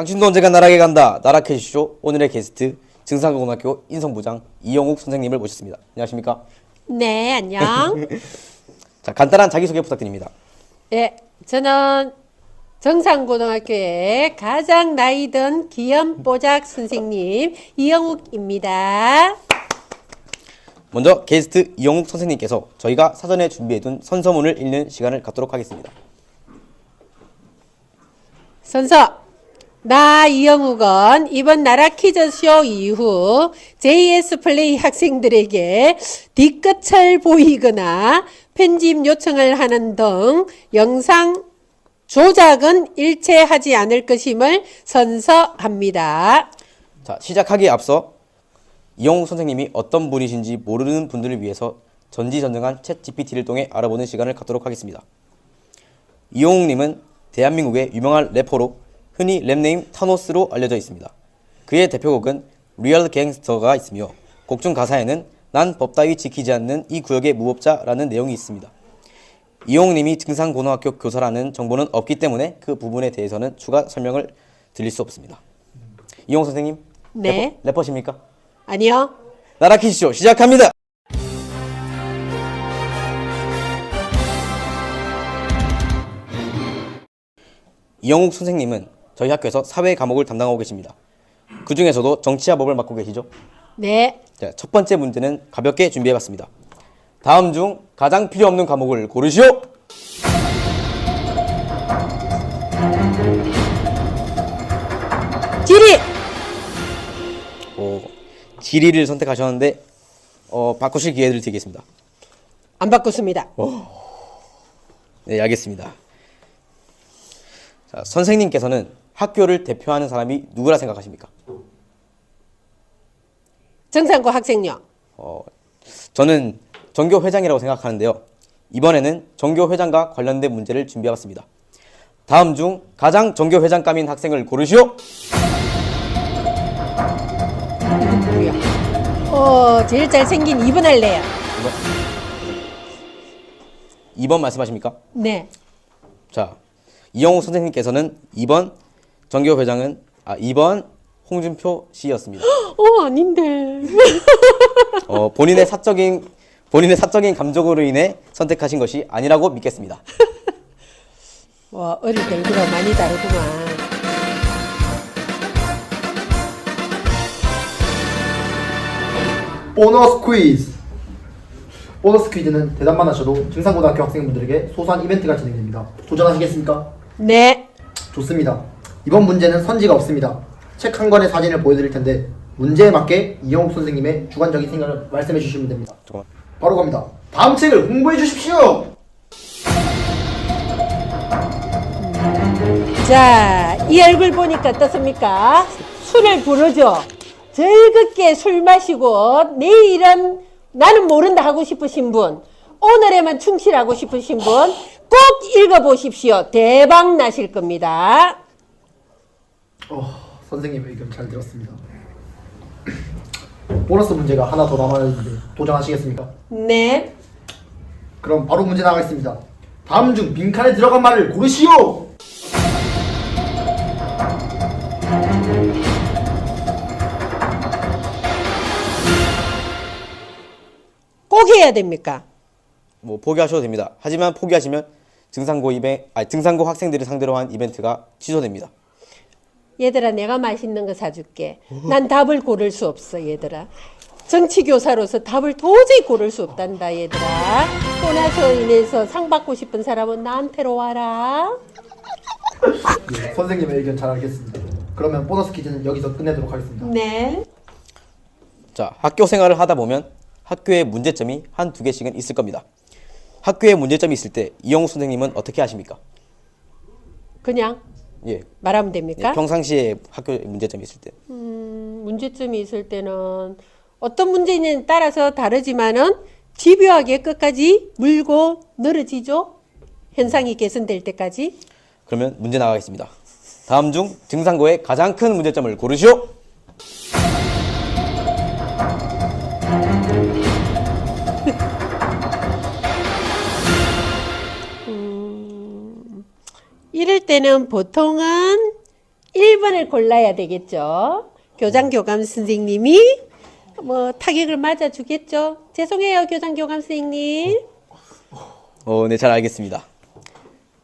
당신도 언젠가 나락에 간다. 나락해주시오. 오늘의 게스트 증산고등학교 인성부장 이영욱 선생님을 모셨습니다. 안녕하십니까? 네, 안녕. 자, 간단한 자기소개 부탁드립니다. 예, 저는 정상고등학교의 가장 나이 든 기염뽀작 선생님 이영욱입니다. 먼저 게스트 이영욱 선생님께서 저희가 사전에 준비해둔 선서문을 읽는 시간을 갖도록 하겠습니다. 선서 나 이영욱은 이번 나라 퀴즈쇼 이후 JS 플레이 학생들에게 뒤끝을 보이거나 편집 요청을 하는 등 영상 조작은 일체하지 않을 것임을 선서합니다. 자, 시작하기에 앞서 이영욱 선생님이 어떤 분이신지 모르는 분들을 위해서 전지전능한 챗 GPT를 통해 알아보는 시간을 갖도록 하겠습니다. 이영욱님은 대한민국의 유명한 래퍼로 흔히 랩네임 타노스로 알려져 있습니다. 그의 대표곡은 리얼 갱스터가 있으며 곡 중 가사에는 난 법 따위 지키지 않는 이 구역의 무법자라는 내용이 있습니다. 이용님이 등산고등학교 교사라는 정보는 없기 때문에 그 부분에 대해서는 추가 설명을 드릴 수 없습니다. 이용 선생님, 네. 래퍼, 래퍼십니까? 아니요. 나라 퀴즈쇼 시작합니다. 이영욱 선생님은 저희 학교에서 사회 과목을 담당하고 계십니다. 그 중에서도 정치와 법을 맡고 계시죠? 네. 자, 첫 번째 문제는 가볍게 준비해봤습니다. 다음 중 가장 필요 없는 과목을 고르시오. 지리! 오, 지리를 선택하셨는데 어, 바꾸실 기회를 드리겠습니다. 안 바꿨습니다. 네, 알겠습니다. 자, 선생님께서는 학교를 대표하는 사람이 누구라 생각하십니까? 정상고 학생요. 어, 저는 전교 회장이라고 생각하는데요. 이번에는 전교 회장과 관련된 문제를 준비해봤습니다. 다음 중 가장 전교 회장감인 학생을 고르시오. 누구야? 어, 제일 잘생긴 2번 할래요. 2번 말씀하십니까? 네. 자, 이영호 선생님께서는 2번 전교 회장은 아 2번 홍준표 씨였습니다. 어, 아닌데. 어, 본인의 사적인 본인의 사적인 감정으로 인해 선택하신 것이 아니라고 믿겠습니다. 와, 어릴 때 얼굴하고 많이 다르구만. 보너스 퀴즈. 보너스 퀴즈는 대답만 하셔도 증산고등학교 학생분들에게 소소한 이벤트가 진행됩니다. 도전하시겠습니까? 네. 좋습니다. 이번 문제는 선지가 없습니다. 책 한 권의 사진을 보여드릴 텐데 문제에 맞게 이영욱 선생님의 주관적인 생각을 말씀해 주시면 됩니다. 잠깐만. 바로 갑니다. 다음 책을 홍보해 주십시오. 자, 이 얼굴 보니까 어떻습니까? 술을 부르죠. 즐겁게 술 마시고 내일은 나는 모른다 하고 싶으신 분, 오늘에만 충실하고 싶으신 분 꼭 읽어보십시오. 대박 나실 겁니다. 어, 선생님의 의견 잘 들었습니다. 보너스 문제가 하나 더 남아있는데 도전하시겠습니까? 네. 그럼 바로 문제 나가겠습니다. 다음 중 빈칸에 들어간 말을 고르시오. 꼭 해야 됩니까? 뭐 포기하셔도 됩니다. 하지만 포기하시면 등산고 이벤 아니 등산고 학생들을 상대로 한 이벤트가 취소됩니다. 얘들아, 내가 맛있는 거 사줄게. 난 답을 고를 수 없어, 얘들아. 정치교사로서 답을 도저히 고를 수 없단다, 얘들아. 또 나서 인해서 상 받고 싶은 사람은 나한테로 와라. 예, 선생님의 의견 잘 알겠습니다. 그러면 보너스 퀴즈는 여기서 끝내도록 하겠습니다. 네. 자, 학교 생활을 하다 보면 학교에 문제점이 한 두 개씩은 있을 겁니다. 학교에 문제점이 있을 때 이영우 선생님은 어떻게 하십니까? 그냥 예, 말하면 예, 됩니까? 평상시에 학교에 문제점이 있을 때 음, 문제점이 있을 때는 어떤 문제냐에 따라서 다르지만은 집요하게 끝까지 물고 늘어지죠. 현상이 개선될 때까지. 그러면 문제 나가겠습니다. 다음 중 증상고의 가장 큰 문제점을 고르시오. 이럴 때는 보통은 1번을 골라야 되겠죠. 교장 교감 선생님이 뭐 타격을 맞아 주겠죠. 죄송해요, 교장 교감 선생님. 어, 네, 잘 알겠습니다.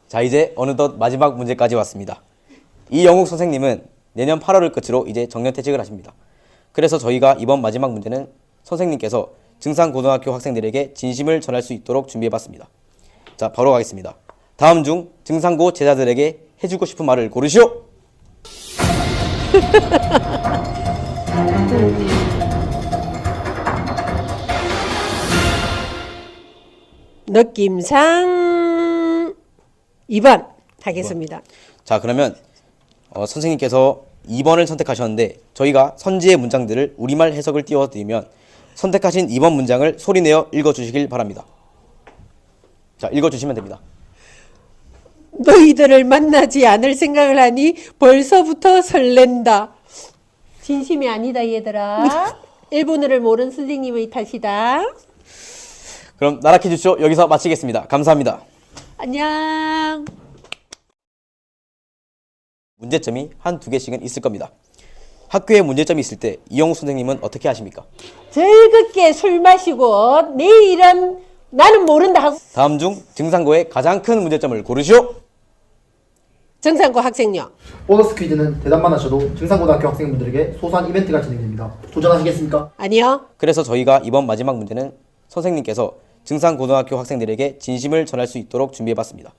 자, 이제 어느덧 마지막 문제까지 왔습니다. 이영욱 선생님은 내년 8월을 끝으로 이제 정년 퇴직을 하십니다. 그래서 저희가 이번 마지막 문제는 선생님께서 증산고등학교 학생들에게 진심을 전할 수 있도록 준비해봤습니다. 자, 바로 가겠습니다. 다음 중 증산고 제자들에게 해주고 싶은 말을 고르시오. 느낌상 2번 하겠습니다. 자, 그러면 어, 선생님께서 2번을 선택하셨는데 저희가 선지의 문장들을 우리말 해석을 띄워드리면 선택하신 2번 문장을 소리내어 읽어주시길 바랍니다. 자, 읽어주시면 됩니다. 너희들을 만나지 않을 생각을 하니 벌써부터 설렌다. 진심이 아니다 얘들아. 일본어를 모르는 선생님의 탓이다. 그럼 나라 퀴즈쇼 여기서 마치겠습니다. 감사합니다. 안녕. 문제점이 한 두 개씩은 있을 겁니다. 학교에 문제점이 있을 때 이영우 선생님은 어떻게 하십니까? 즐겁게 술 마시고 내일은 나는 모른다 하고 다음 중 증상고의 가장 큰 문제점을 고르시오. 정상고 학생요. 보너스 퀴즈는 대답만 하셔도 증산고등학교 학생분들에게 소소한 이벤트가 진행됩니다. 도전하시겠습니까? 아니요. 그래서 저희가 이번 마지막 문제는 선생님께서 증산고등학교 학생들에게 진심을 전할 수 있도록 준비해봤습니다.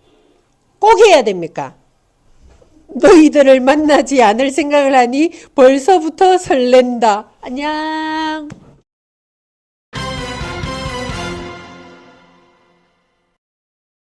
꼭 해야 됩니까? 너희들을 만나지 않을 생각을 하니 벌써부터 설렌다. 안녕.